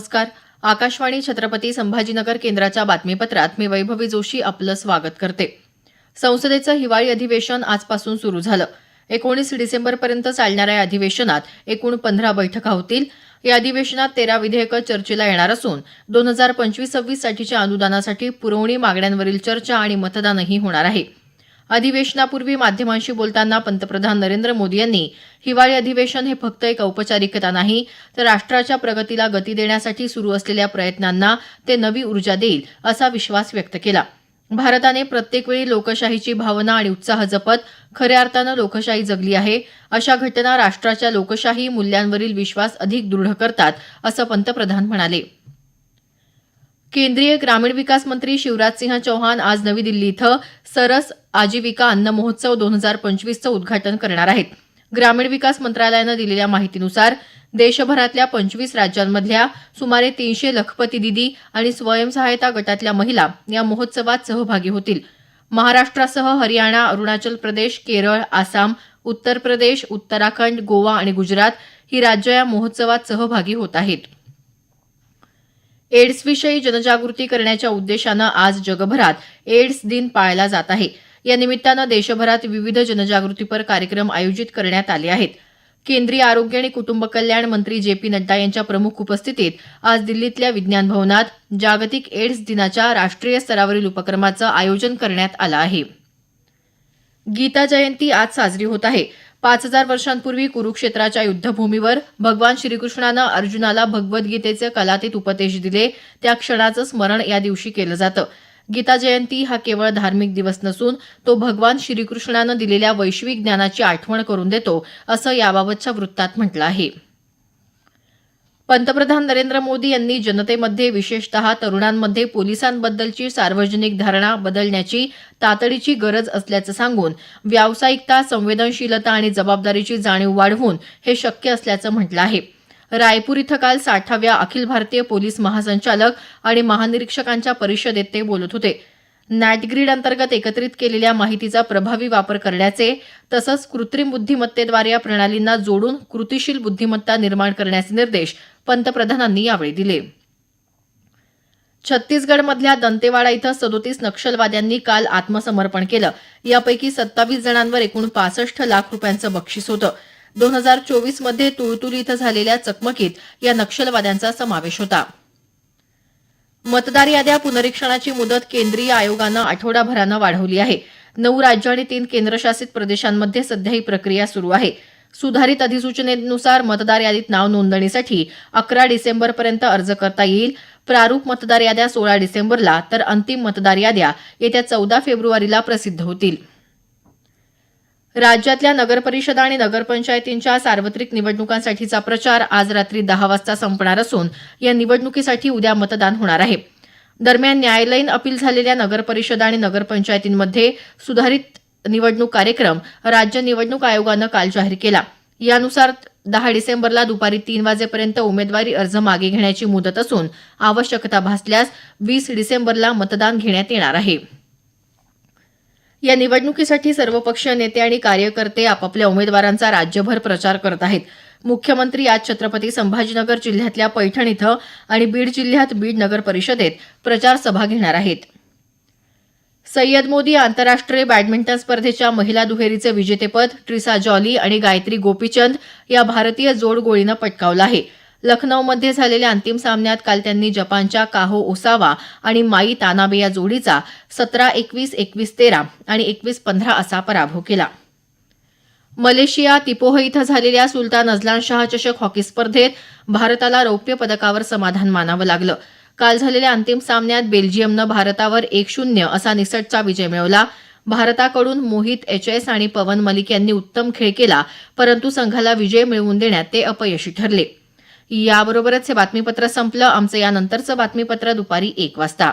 नमस्कार. आकाशवाणी छत्रपती संभाजीनगर केंद्राच्या बातमीपत्रात मी वैभवी जोशी आपलं स्वागत करते. संसदेचं हिवाळी अधिवेशन आजपासून सुरू झालं. एकोणीस डिसेंबरपर्यंत चालणाऱ्या या अधिवेशनात एकूण पंधरा बैठका होतील. या अधिवेशनात तेरा विधेयकं चर्चेला येणार असून दोन हजार पंचवीस सव्वीस साठीच्या अनुदानासाठी पुरवणी मागण्यांवरील चर्चा आणि मतदानही होणार आहे. अधिवेशनापूर्वी माध्यमांशी बोलताना पंतप्रधान नरेंद्र मोदी यांनी हिवाळी अधिवेशन हे फक्त एक औपचारिकता नाही तर राष्ट्राच्या प्रगतीला गती देण्यासाठी सुरू असलेल्या प्रयत्नांना ते नवी ऊर्जा देईल असा विश्वास व्यक्त केला. भारताने प्रत्येक वेळी लोकशाहीची भावना आणि उत्साह जपत खऱ्या अर्थानं लोकशाही जगली आहे अशा घटना राष्ट्राच्या लोकशाही मूल्यांवरील विश्वास अधिक दृढ करतात असं पंतप्रधान म्हणाले. केंद्रीय ग्रामीण विकास मंत्री शिवराज सिंह चौहान आज नवी दिल्ली इथं सरस आजीविका अन्न महोत्सव दोन हजार पंचवीसचं उद्घाटन करणार आहेत. ग्रामीण विकास मंत्रालयानं दिलेल्या माहितीनुसार देशभरातल्या पंचवीस राज्यांमधल्या सुमारे तीनशे लखपती दिदी आणि स्वयंसहायता गटातल्या महिला या महोत्सवात सहभागी होतील. महाराष्ट्रासह हरियाणा अरुणाचल प्रदेश केरळ आसाम उत्तर प्रदेश उत्तराखंड गोवा आणि गुजरात ही राज्य या महोत्सवात सहभागी होत आहेत. एड्सविषयी जनजागृती करण्याच्या उद्देशानं आज जगभरात एड्स दिन पाळला जात आहे. या निमित्तानं देशभरात विविध जनजागृतीपर कार्यक्रम आयोजित करण्यात आले आहेत. केंद्रीय आरोग्य आणि कुटुंब कल्याण मंत्री जे पी नड्डा यांच्या प्रमुख उपस्थितीत आज दिल्लीतल्या विज्ञान भवनात जागतिक एड्स दिनाच्या राष्ट्रीय स्तरावरील उपक्रमाचं आयोजन करण्यात आलं आहे. गीता जयंती आज साजरी होत आहे. पाच हजार वर्षांपूर्वी कुरुक्षेत्राच्या युद्धभूमीवर भगवान श्रीकृष्णानं अर्जुनाला भगवद्गीतेचे कलातीत उपदेश दिले. त्या क्षणाचं स्मरण या दिवशी केलं जातं. गीता जयंती हा केवळ धार्मिक दिवस नसून तो भगवान श्रीकृष्णानं दिलेल्या वैश्विक ज्ञानाची आठवण करून देतो असं याबाबतच्या वृत्तात म्हटलं आहे. पंतप्रधान नरेंद्र मोदी यांनी जनतेमध्ये विशेषतः तरुणांमध्ये पोलिसांबद्दलची सार्वजनिक धारणा बदलण्याची तातडीची गरज असल्याचं सांगून व्यावसायिकता संवेदनशीलता आणि जबाबदारीची जाणीव वाढवून हे शक्य असल्याचं म्हटलं आहे. रायपूर इथं काल साठाव्या अखिल भारतीय पोलीस महासंचालक आणि महानिरीक्षकांच्या परिषदेत ते बोलत होते. नॅटग्रीड अंतर्गत एकत्रित केलेल्या माहितीचा प्रभावी वापर करण्याचे तसंच कृत्रिम बुद्धिमत्तेद्वारे या प्रणालींना जोडून कृतीशील बुद्धिमत्ता निर्माण करण्याचे निर्देश पंतप्रधानांनी यावेळी दिले. छत्तीसगडमधल्या दंतेवाडा इथं सदोतीस नक्षलवाद्यांनी काल आत्मसमर्पण केलं. यापैकी सत्तावीस जणांवर एकूण पासष्ट लाख रुपयांचं बक्षीस होतं. दोन हजार चोवीसमध्ये तुळतुली इथं झालेल्या चकमकीत या नक्षलवाद्यांचा समावेश होता. मतदार याद्या पुनरीक्षणाची मुदत केंद्रीय आयोगानं आठवडाभरानं वाढवली आहे. नऊ राज्य आणि तीन केंद्रशासित प्रदेशांमध्ये सध्या ही प्रक्रिया सुरू आहे. सुधारित अधिसूचनेनुसार मतदार यादीत नाव नोंदणीसाठी अकरा डिसेंबरपर्यंत अर्ज करता येईल. प्रारूप मतदार याद्या सोळा डिसेंबरला तर अंतिम मतदार याद्या येत्या चौदा फेब्रुवारीला प्रसिद्ध होतील. राज्यातल्या नगरपरिषदा आणि नगरपंचायतींच्या सार्वत्रिक निवडणुकांसाठीचा प्रचार आज रात्री दहा वाजता संपणार असून या निवडणुकीसाठी उद्या मतदान होणार आहे. दरम्यान न्यायालयीन अपील झालेल्या नगरपरिषदा आणि नगरपंचायतींमध्ये सुधारित निवडणूक कार्यक्रम राज्य निवडणूक आयोगानं काल जाहीर केला. यानुसार दहा डिसेंबरला दुपारी तीन वाजेपर्यंत उमेदवारी अर्ज मागे घेण्याची मुदत असून आवश्यकता भासल्यास वीस डिसेंबरला मतदान घेण्यात येणार आहे. या निवडणुकीसाठी सर्वपक्षीय नेते आणि कार्यकर्ते आपापल्या उमेदवारांचा राज्यभर प्रचार करत आहेत. मुख्यमंत्री आज छत्रपती संभाजीनगर जिल्ह्यातल्या पैठण इथं आणि बीड जिल्ह्यात बीड नगर परिषदेत प्रचार सभा घेणार आहेत. सय्यद मोदी आंतरराष्ट्रीय बॅडमिंटन स्पर्धेच्या महिला दुहेरीचं विजेतेपद ट्रिसा जॉली आणि गायत्री गोपीचंद या भारतीय जोडगोळीनं पटकावलं आहे. लखनौमध्ये झालेल्या अंतिम सामन्यात काल त्यांनी जपानच्या काहो ओसावा आणि माई तानाबे या जोडीचा सतरा एकवीस एकवीस तेरा आणि एकवीस पंधरा असा पराभव केला. मलेशिया तिपोह इथं झालेल्या सुलतान अजलान शाह चषक हॉकी स्पर्धेत भारताला रौप्य पदकावर समाधान मानावं लागलं. काल झालेल्या अंतिम सामन्यात बेल्जियमनं भारतावर एक शून्य असा निसटचा विजय मिळवला. भारताकडून मोहित एच एस आणि पवन मलिक यांनी उत्तम खेळ केला परंतु संघाला विजय मिळवून देण्यात ते अपयशी ठरले. याबरोबरच हे बातमीपत्र संपलं. आमचं यानंतरचं बातमीपत्र दुपारी एक वाजता.